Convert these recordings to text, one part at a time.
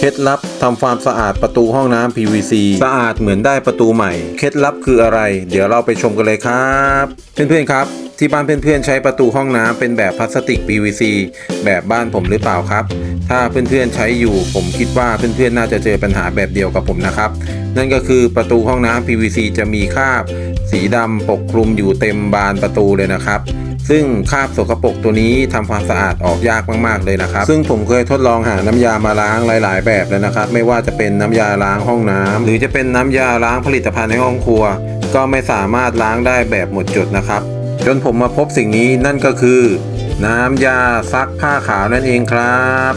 เคล็ดลับทำความสะอาดประตูห้องน้ำ PVC สะอาดเหมือนได้ประตูใหม่ เคล็ดลับคืออะไร เดี๋ยวเราไปชมกันเลยครับ เพื่อนๆครับ ที่บ้านเพื่อนๆใช้ประตูห้องน้ำเป็นแบบพลาสติก PVC แบบบ้านผมหรือเปล่าครับ ถ้าเพื่อนๆใช้อยู่ ผมคิดว่าเพื่อนๆน่าจะเจอปัญหาแบบเดียวกับผมนะครับ นั่นก็คือประตูห้องน้ำ PVC จะมีคราบ สีดำปกคลุมอยู่เต็มบานประตูเลยนะครับซึ่งคราบสกปรกตัวนี้ทำความสะอาดออกยากมากๆเลยนะครับ ซึ่งผมเคยทดลองหาน้ำยามาล้างหลาย ๆ แบบแล้วนะครับ ไม่ว่าจะเป็นน้ำยาล้างห้องน้ำหรือจะเป็นน้ำยาล้างผลิตภัณฑ์ในห้องครัว ก็ไม่สามารถล้างได้แบบหมดจดนะครับ จนผมมาพบสิ่งนี้นั่นก็คือ น้ำยาซักผ้าขาวนั่นเองครับ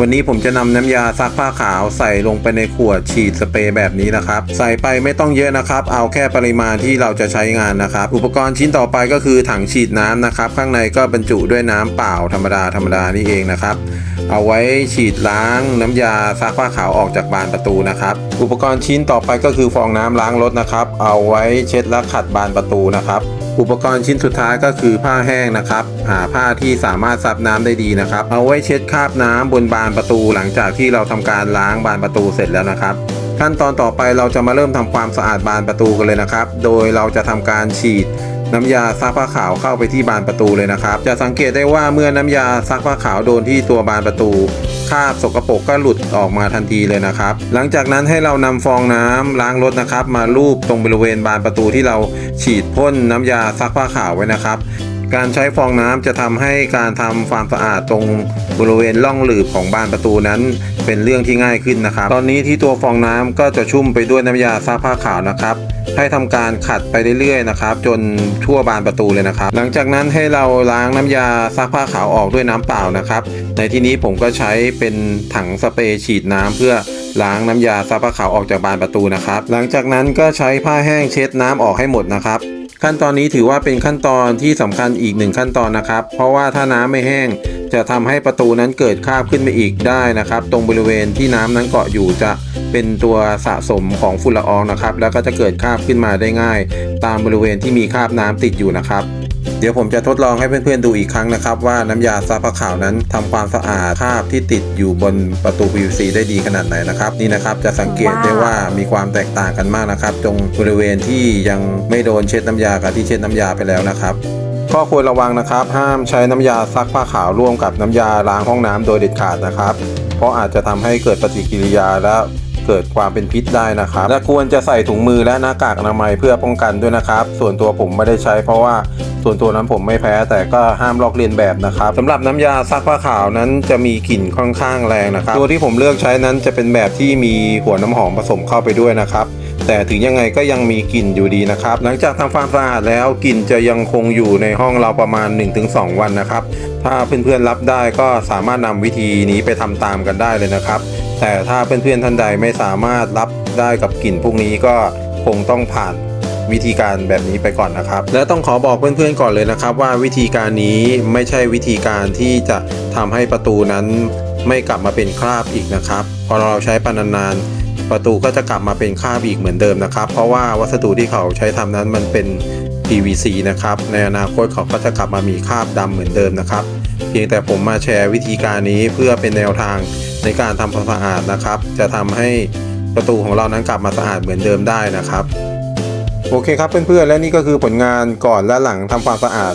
วันนี้ผมจะนำน้ำยาซักผ้าขาวใส่ลงไปในขวดฉีดสเปรย์แบบนี้นะครับ ใส่ไปไม่ต้องเยอะนะครับ เอาแค่ปริมาณที่เราจะใช้งานนะครับ อุปกรณ์ชิ้นต่อไปก็คือถังฉีดน้ำนะครับ ข้างในก็บรรจุด้วยน้ำเปล่าธรรมดาธรรมดานี่เองนะครับเอาไว้ฉีดล้างน้ำยาซักผ้าขาวออกจากบานประตูนะครับ อุปกรณ์ชิ้นต่อไปก็คือฟองน้ำล้างรถนะครับ เอาไว้เช็ดและขัดบานประตูนะครับ อุปกรณ์ชิ้นสุดท้ายก็คือผ้าแห้งนะครับ หาผ้าที่สามารถซับน้ำได้ดีนะครับ เอาไว้เช็ดคราบน้ำบนบานประตูหลังจากที่เราทำการล้างบานประตูเสร็จแล้วนะครับ ขั้นตอนต่อไปเราจะมาเริ่มทำความสะอาดบานประตูกันเลยนะครับ โดยเราจะทำการฉีดน้ำยาซักผ้าขาวเข้าไปที่บานประตูเลยนะครับ จะสังเกตได้ว่าเมื่อน้ำยาซักผ้าขาวโดนที่ตัวบานประตู คราบสกปรกก็หลุดออกมาทันทีเลยนะครับ หลังจากนั้นให้เรานำฟองน้ำล้างรถนะครับ มาลูบตรงบริเวณบานประตูที่เราฉีดพ่นน้ำยาซักผ้าขาวไว้นะครับ การใช้ฟองน้ำจะทำให้การทำความสะอาดตรงบริเวณร่องหลืบของบานประตูนั้น เป็นเรื่องที่ง่ายขึ้นนะครับ ตอนนี้ที่ตัวฟองน้ำก็จะชุ่มไปด้วยน้ำยาซักผ้าขาวนะครับ ให้ทำการขัดไปเรื่อยๆนะครับ จนทั่วบานประตูเลยนะครับ หลังจากนั้นให้เราล้างน้ำยาซักผ้าขาวออกด้วยน้ำเปล่านะครับ ในที่นี้ผมก็ใช้เป็นถังสเปรย์ฉีดน้ำเพื่อล้างน้ำยาซักผ้าขาวออกจากบานประตูนะครับ หลังจากนั้นก็ใช้ผ้าแห้งเช็ดน้ำออกให้หมดนะครับ ขั้นตอนนี้ถือว่าเป็นขั้นตอนที่สำคัญอีกหนึ่งขั้นตอนนะครับ เพราะว่าถ้าน้ำไม่แห้ง จะทำให้ประตูนั้นเกิดคราบขึ้นไปอีกได้นะครับ ตรงบริเวณที่น้ำนั้นเกาะอยู่จะเป็นตัวสะสมของฝุ่นละอองนะครับ แล้วก็จะเกิดคราบขึ้นมาได้ง่าย ตามบริเวณที่มีคราบน้ำติดอยู่นะครับ เดี๋ยวผมจะทดลองให้เพื่อนๆดูอีกครั้งนะครับ ว่าน้ำยาซักผ้าขาวนั้นทำความสะอาดคราบที่ติดอยู่บนประตู PVC ได้ดีขนาดไหนนะครับ นี่นะครับจะสังเกตได้ว่ามีความแตกต่างกันมากนะครับตรงบริเวณที่ยังไม่โดนเช็ดน้ำยากับที่เช็ดน้ำยาไปแล้วนะครับข้อควรระวังนะครับ ห้ามใช้น้ำยาซักผ้าขาวร่วมกับน้ำยาล้างห้องน้ำโดยเด็ดขาดนะครับ เพราะอาจจะทำให้เกิดปฏิกิริยาและ เกิดความเป็นพิษได้นะครับ และควรจะใส่ถุงมือและหน้ากากอนามัยเพื่อป้องกันด้วยนะครับ ส่วนตัวผมไม่ได้ใช้เพราะว่าส่วนตัวนั้นผมไม่แพ้แต่ก็ห้ามลอกเลียนแบบนะครับสำหรับน้ำยาซักผ้าขาวนั้นจะมีกลิ่นค่อนข้างแรงนะครับ ตัวที่ผมเลือกใช้นั้นจะเป็นแบบที่มีหัวน้ำหอมผสมเข้าไปด้วยนะครับแต่ถึงยังไงก็ยังมีกลิ่นอยู่ดีนะครับ หลังจากทำความสะอาดแล้วกลิ่นจะยังคงอยู่ในห้องเราประมาณ 1-2 วันนะครับ ถ้าเพื่อนๆรับได้ก็สามารถนำวิธีนี้ไปทำตามกันได้เลยนะครับ แต่ถ้าเพื่อนๆท่านใดไม่สามารถรับได้กับกลิ่นพวกนี้ก็คงต้องผ่านวิธีการแบบนี้ไปก่อนนะครับ และต้องขอบอกเพื่อนๆก่อนเลยนะครับ ว่าวิธีการนี้ไม่ใช่วิธีการที่จะทำให้ประตูนั้นไม่กลับมาเป็นคราบอีกนะครับ พอเราใช้ไปนานๆประตูก็จะกลับมาเป็นคราบอีกเหมือนเดิมนะครับ เพราะว่าวัสดุที่เขาใช้ทำนั้นมันเป็น PVC นะครับ ในอนาคตเขาก็จะกลับมามีคราบดำเหมือนเดิมนะครับ เพียงแต่ผมมาแชร์วิธีการนี้เพื่อเป็นแนวทาง ในการทำความสะอาดนะครับ จะทำให้ประตูของเรานั้นกลับมาสะอาดเหมือนเดิมได้นะครับ โอเคครับเพื่อนๆและนี่ก็คือผลงานก่อนและหลังทำความสะอาด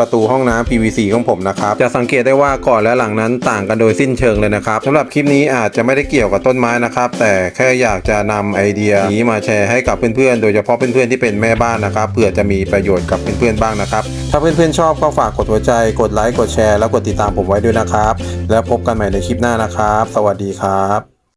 ประตูห้องน้ำ PVC ของผมนะครับ จะสังเกตได้ว่าก่อนและหลังนั้นต่างกันโดยสิ้นเชิงเลยนะครับสำหรับคลิปนี้อาจจะไม่ได้เกี่ยวกับต้นไม้นะครับ แต่แค่อยากจะนำไอเดียนี้มาแชร์ให้กับเพื่อนๆ โดยเฉพาะเพื่อนๆที่เป็นแม่บ้านนะครับเผื่อจะมีประโยชน์กับเพื่อนๆบ้างนะครับ ถ้าเพื่อนๆชอบก็ฝากกดหัวใจ กดไลค์ กดแชร์ แล้วกดติดตามผมไว้ด้วยนะครับ แล้วพบกันใหม่ในคลิปหน้านะครับ สวัสดีครับ